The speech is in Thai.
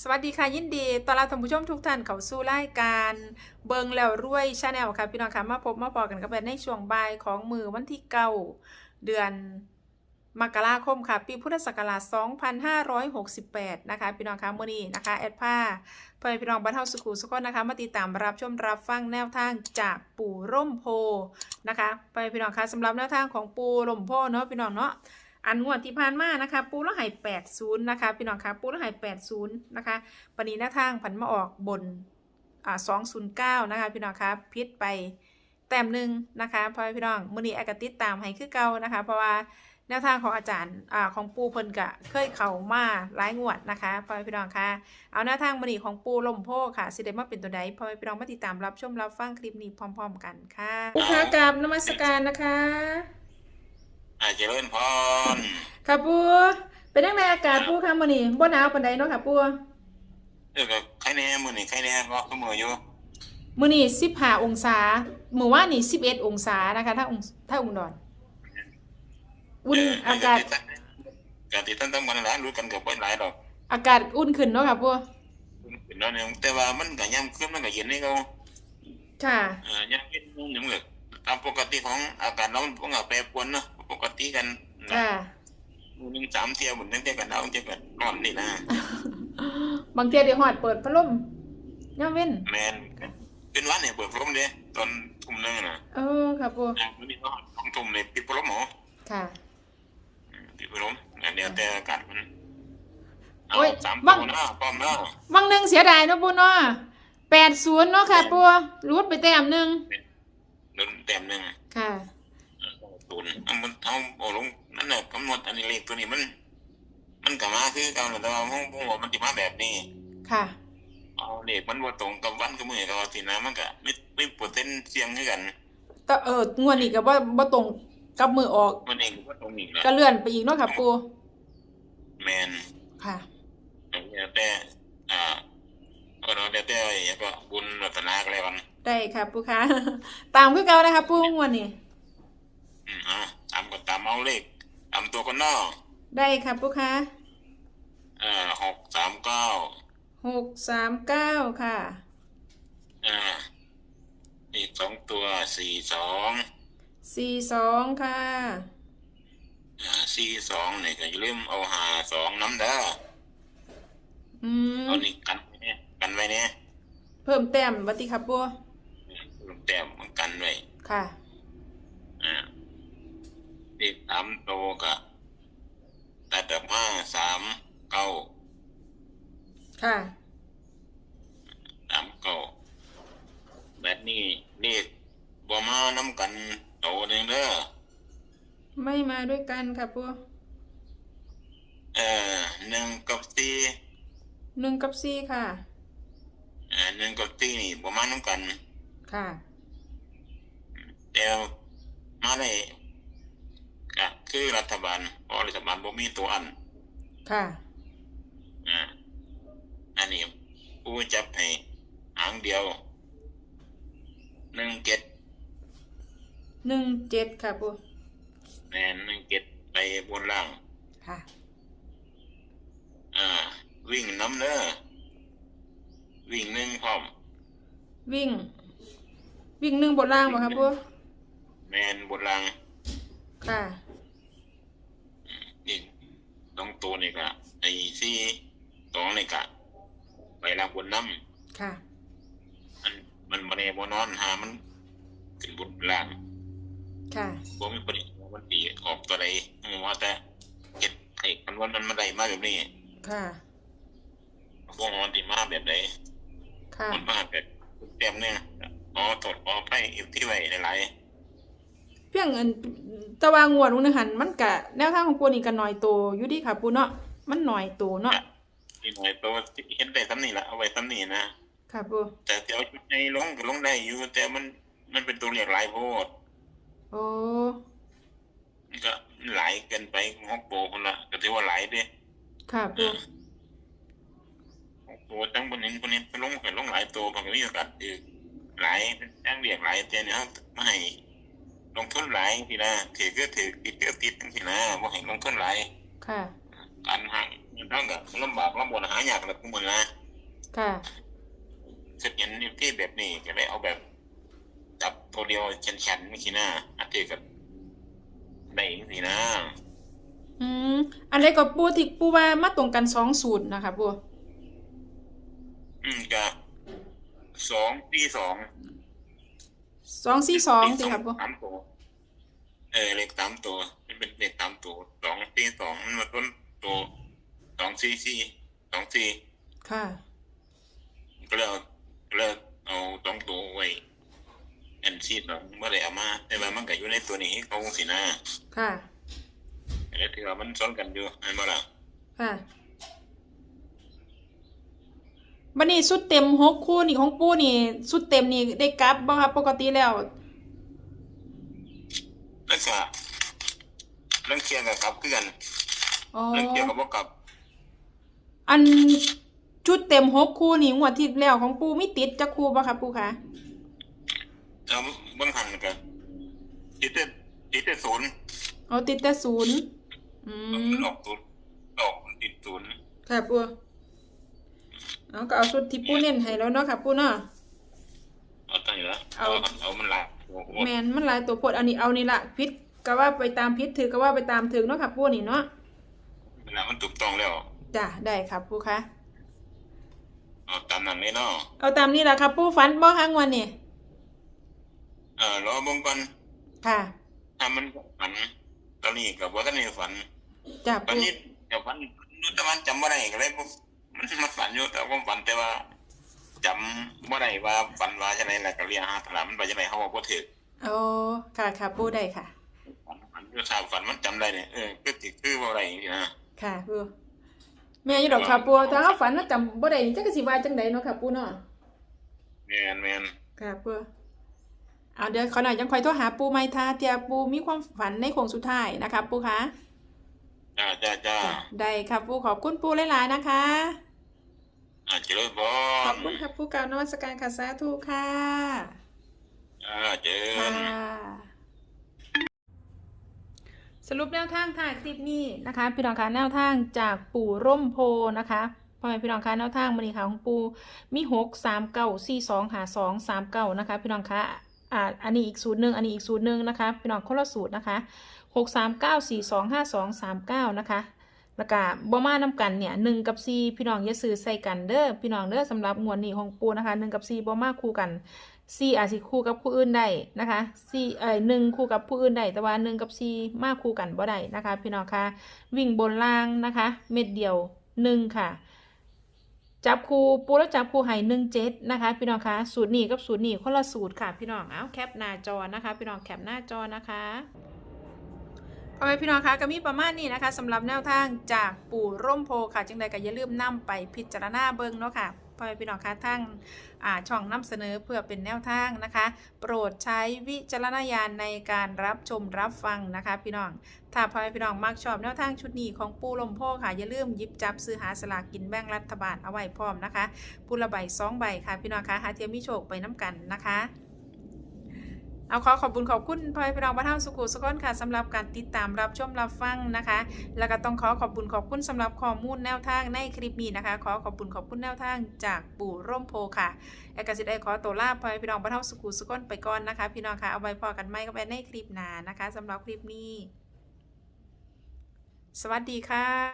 สวัสดีค่ะยินดีต้อนรับท่านผู้ชมทุกท่านเข้าสู่รายการเบิงแล้วรวยชาแนลค่ะพี่น้องค่ะมาพบมาพอกันกับแบในช่วงบ่ายของมือวันที่เก้าเดือนมกราคมค่ะ ปีพุทธศักราช 2568 นะคะ พี่น้องค่ะมื้อนี้นะคะ แอดผ้าเพื่อพี่น้องบ้านเฮาสุขุสุขคนะคะ มาติดตามรับชมรับฟังแนวทางจากปู่ร่มโพนะคะไปพี่น้องค่ะสำหรับแนวทางของปู่ร่มโพเนาะพี่น้องเนาะ อันงวดที่ผ่านมานะคะ ปูแล้วหายแปดศูนย์นะคะ พี่น้องคะปูแล้วหายแปดศูนย์นะคะปณีหน้าทางผันมาออกบนอ่าสองศูนย์เก้านะคะ พี่น้องคะพิษไปแต้มหนึ่งนะคะเพราะพี่น้องมือนี้แอกติดตามให้คือเก่านะคะ เพราะว่าแนวทางของอาจารย์อ่าของปูเพิ่นกะเคยเข่ามาหลายงวดนะคะเพราะพี่น้องค่ะเอาแนวทางมือนี้ของปูลมโพค่ะสิเดมาเป็นตัวใดเพราะพี่น้องมาติดตามรับชมรับฟังคลิปนี้พร้อม ๆ กันค่ะลูกค้ากราบนมัสการนะคะ อาเจริญพรค่ะปูเป็นยังไงอากาศปูค่ะมื้อนี้บ่หนาวปานใดเนาะค่ะปูเออก็ใครแน่มือนี่ใครแน่ก็ก็มืออยู่มื้อนี้15องศามื้อวานนี่11องศานะคะถ้าองถ้าอุดรอุ่นอากาศกาติดตั้งตั้งกันหลายรู้กันกับเพิ่นหลายดอก อากาศอุ่นขึ้นเนาะค่ะปูเป็นน้อยนึงแต่ว่ามันก็ย่ำขึ้นมันก็เย็นนี่เขาค่ะเออย่ำเย็นนุ่มเหมือนตามปกติของอากาศเรามันก็แปรปรวนเนาะป กติกันค่ะมือหนึงสามเที่ยวเหมือนตั้งแต่กันหนาวตั้งแต่กันร้อนนี่นะบางเที่ยได้ฮอดเปิดพัดลมยามเว้นแมนเป็นวันเนี่ยเปิดพัดลมเด้ตอนทุ่มหนึงน่ะเออค่ะปูอะวันนี้ก็ต้องทุ่มเลยปิดพัดลมหรอค่ะปิดพัดลมอันเดียวแต่อากาศมันเอาโอ้ยสามบ้างตัวนะพร้อมแล้ววังหนึงเสียดายเนาะปูเนาะ80เนาะค่ะปูรูดไปแต้มหนึง โดนเต็มหนึ่ง ค่ะ ศูนย์เอามันเอาเอาลง นั่นแหละกำหนดอันนี้เลขตัวนี้มัน มันกลับมาคือเก่าแต่ว่าห้องพวกมันจะมาแบบนี้ ค่ะเอาเลขมันว่าตรงกับวันกับมือกับวันที่นะมันก็ไม่ไม่เปอร์เซ็นต์เสี่ยงให้กันแต่เอองวดนี้ก็บ่บ่ตรงกับมือออกมันเองก็ตรงนี้แหละก็เลื่อนไปอีกเนาะค่ะปูแมนค่ะแล้วแต่อ่าก็เนาะแล้วแต่ไอ้ก็บุญรัตนาก็แล้วกันได้ค่ะปูคะตามคือเก่านะคะปูงวดนี้อืมเอ่าตามก็ตามเอาเลขตามตัวคนนอก ได้ค่ะปูคะอ่าหกสามเก้าหกสามเก้าค่ะ อ่าอีกสองตัวสี่สองสี่สองค่ะอ่าสี่สองนี่ก็อย่าลืมเอาหาสองน้ำเด้ออืมเอานี่กันไว้เนี่ยกันไว้เนี่ยเพิ่มแต้มวัติค่ะปูลูกแต้มมันกันไว้ค่ะอ่า อีกสามตัวก็ตัดกับห้าสามเก้าค่ะสามเก้าแบบนี้เรียกบ่มาน้ำกันโตหนึ่งเด้อไม่มาด้วยกันค่ะปูเอ่อหนึ่งกับสี่หนึ่งกับสี่ค่ะอ่าหนึ่งกับสี่นี่บ่มาน้ำกัน ค่ะแต่มาได้ก็ คือรัฐบาลเพราะรัฐบาลบ่มีตัวอันค่ะอ่าอันนี้ผู้จับให้หางเดียวหนึ่งเจ็ดหนึ่งเจ็ดค่ะปูแมนหนึ่งเจ็ดไปบนล่าง ค่ะ อ่า วิ่งน้ำเด้อวิ่งหนึ่งพร้อม วิ่ง วิ่งหนึ่งบนล่างบ่ค่ะปูแมนบนล่าง ค่ะนี่ต้ องตัวนี่ก็ไอ้สี่สองนี่ก็ไปล่างบนน้ค่ะำอันมันมาในบนนอนหามันขึ้นบนล่างค่ะบ่มีประเด็นว่ามันตีออกตัวใดอืมว่าแต่เห็ดไอ้กันวันมันมาได้มาแบบนี้ ค่ะพวกมันตีมาแบบใดค่ะมันมาแบบเต็มเนี่ยอ๋อถดอ๋อไปอีกที่ไว้หลาย เพียงอันแตะวางวดนึงหันมันกะแนวทางของปูนี่ก็น้อยโตอยู่ดีค่ะปูเนาะมันน้อยโตเนาะๆนี่หน่อยตัวเห็นได้ซ้ำนี่ละเอาไว้ซ้ำนี่นะค่ะปูแต่เดี๋ยวชุดในลงก็ลงได้อยู่แต่มันมันเป็นตัวเรียกหลายโพดโอ้มันก็หลายเกินไปหกโปคนละก็ถือว่าหลายเด้ค่ะปูหกโปจังบนนี้คนนี้ไปลงกันลงหลายตัวมันก็มีโอกาสอีกหลายจังเรียกหลายแต่เนี่ยเขาไม่ให้ ลงทุนหลายทีนะถือก็ถือติดก็ติดทีนะว่าให้ลงทุนหลายค่ะการห่างทั้งกับลำบากลำบนหายากแบบพวกมึงนะค่ะเสร็จเห็นที่แบบนี้ก็เลยเอาแบบจับตัวเดียวเฉนๆไม่ขี้หน้าอันเดียวกับได้อีกสินะอืมอันใดก็ปูที่ปูว่ามาตรงกันสองสูตรนะคะปูอืมก็สองปีสอง สองสี่สองสิครับปูสามตัวเออเลขสามตัวมันเป็นเลขสามตัวสองปีสองมันมาต้นตัวสองสี่สี่สองสี่ค่ะก็เลยเอาก็เลยเอาสองตัวไว้อันซีสองเมื่อไรเอามาแต่ว่ามันก็อยู่ในตัวนี้เขาสินะค่ะแล้วที่ว่ามันซ้อนกันอยู่อันบ่ล่ะค่ะ บันนี้สุดเต็มหกคู่นี่ของปูนี่ สุดเต็มนี่ได้กลับบ่ครับ ปกติแล้วแล้วก็เรื่องเคลียร์กับครับคือกันอ๋อเรื่องเคลียร์กับบ่กับ อันชุดเต็มหกคู่นี่งวดที่แล้วของปูมีติดจักคู่บ่ครับปูคะแล้วเบิ่งหันกันติดแต่ติดแต่ศูนย์เอาติดแต่ศูนย์อืมออกศูนย์ออกติดศูนย์ค่ะปู เอาก็เอาชุดที่ปูเน้นให้แล้วเนาะค่ะปูเนาะ เอาตั้งอยู่แล้วเอา เอามันหลายโอ้โหแมนมันหลายตัวโพดอันนี้เอานี่ละพิษก็ว่าไปตามพิษถือก็ว่าไปตามถึงเนาะค่ะปูนี่เนาะเวลามันถูกต้องแล้ว จ้ะได้ครับปูคะเอาตามนั้นเลยเนาะเอาตามนี่ละครับปูฝันบ่ครั้งวันนี่เออรอเบิ่งก่อนค่ะถ้ามันฝันตอนนี้ก็บ่ทันได้ฝันจ้ะตอนปูนี้เดี๋ยวฝันแต่มันจำบ่ได้ก็เลยบ่ มันมาฝันอยู่แต่ว่าฝันแต่ว่าจำบ่ได้ว่าฝันว่าจังได๋ล่ะก็เรียกหาตลาดมันไปจังได๋เฮาก็บ่ถูกโอ้ค่ะค่ะปูได้ค่ะฝันฝันอยู่ทราบฝันมันจำได้เนี่ยเออคือสิคือบ่ได้นี่นะค่ะปูแม่อยู่ดอกค่ะปูถ้าเขาฝันน่ะจำบ่ได้นี่จักสิว่าจังไดเนาะค่ะปูเนาะแม่นแม่นค่ะปูเอาเดี๋ยวขอหน่อยยังคอยโทรหาปูใหม่ท่าเตียปูมีความฝันในโค้งสุดท้ายนะคะปูคะจ้าจ้าจ้าได้ค่ะปูขอบคุณปูหลายๆนะคะ อ่าเจริญพขอบรคุณค่ะปูกล่าวนมัสการค่ะสาธุค่ะอ่าเจริค่ะญสรุปแนวทางถ่ายคลิปนี้นะคะ พี่น้องคะแนวทางจากปู่ร่มโพนะคะพ่อแม่พี่น้องคะแนวทางมันนี้ค่ะของปู่มีหกสามเก้าสี่สองหาสองสามเก้านะคะ พี่น้องคะอ่าอันนี้อีกสูตรหนึ่งอันนี้อีกสูตรหนึ่งนะคะพี่น้องคนละสูตรนะคะหกสามเก้าสี่สองห้าสองสามเก้านะคะ แล้วก็บ่มาน้ากันเนี่ยหนึ่งกับสี่พี่น้องอย่าซื้อใส่กันเด้อพี่น้องเด้อสำหรับงวดนี้ของปูนะคะหนึ่งกับสี่บ่มาคู่กันสี่อาจสิคู่กับผู้อื่นได้นะคะสี่เอ้ยหนึ่งคู่กับผู้อื่นได้แต่ว่าหนึ่งกับสี่มาคู่กันบ่ได้นะคะ พี่น้องคะวิ่งบนล่างนะคะ เม็ดเดียวหนึ่งค่ะ จับคู่ปูแล้วจับคู่ให้หนึ่งเจ็ดนะคะ พี่น้องคะสูตรนี้กับสูตรนี้คนละสูตรค่ะ พี่น้องเอาแคปหน้าจอนะคะ พี่น้องแคปหน้าจอนะคะ พ่อแม่พี่น้องคะก็มีประมาณนี้นะคะสำหรับแนวทางจากปู่ร่มโพค่ะจึงใดก็อย่าลืมนำไปพิจารณาเบิ่งเนาะค่ะพ่อแม่พี่น้องคะทั้งช่องนำเสนอเพื่อเป็นแนวทางนะคะ โปรดใช้วิจารณญาณในการรับชมรับฟังนะคะ พี่น้อง ถ้าพ่อแม่พี่น้องมักชอบแนวทางชุดนี้ของปู่ลมโพค่ะ อย่าลืมยิบจับซื้อหาสลากกินแบ่งรัฐบาลเอาไว้พร้อมนะคะปูละใบสองใบค่ะพี่น้องคะหาเทียมมิโชคไปน้ำกันนะคะ เอาขอขอบคุณขอบคุณพ่อแม่พี่น้องบ้านเฮาสุขุสุขนค่ะสำหรับการติดตามรับชมรับฟังนะคะ แล้วก็ต้องขอขอบคุณขอบคุณสำหรับข้อมูลแนวทางในคลิปนี้นะคะ ขอขอบคุณขอบคุณแนวทางจากปู่ร่มโพค่ะแอกสิได้ขอตัวลาไปพี่น้องบ้านเฮาสุขุสุขนไปก่อนนะคะ พี่น้องค่ะเอาไว้พอกันไหมก็ไปในคลิปหน้านะคะสำหรับคลิปนี้ สวัสดีค่ะ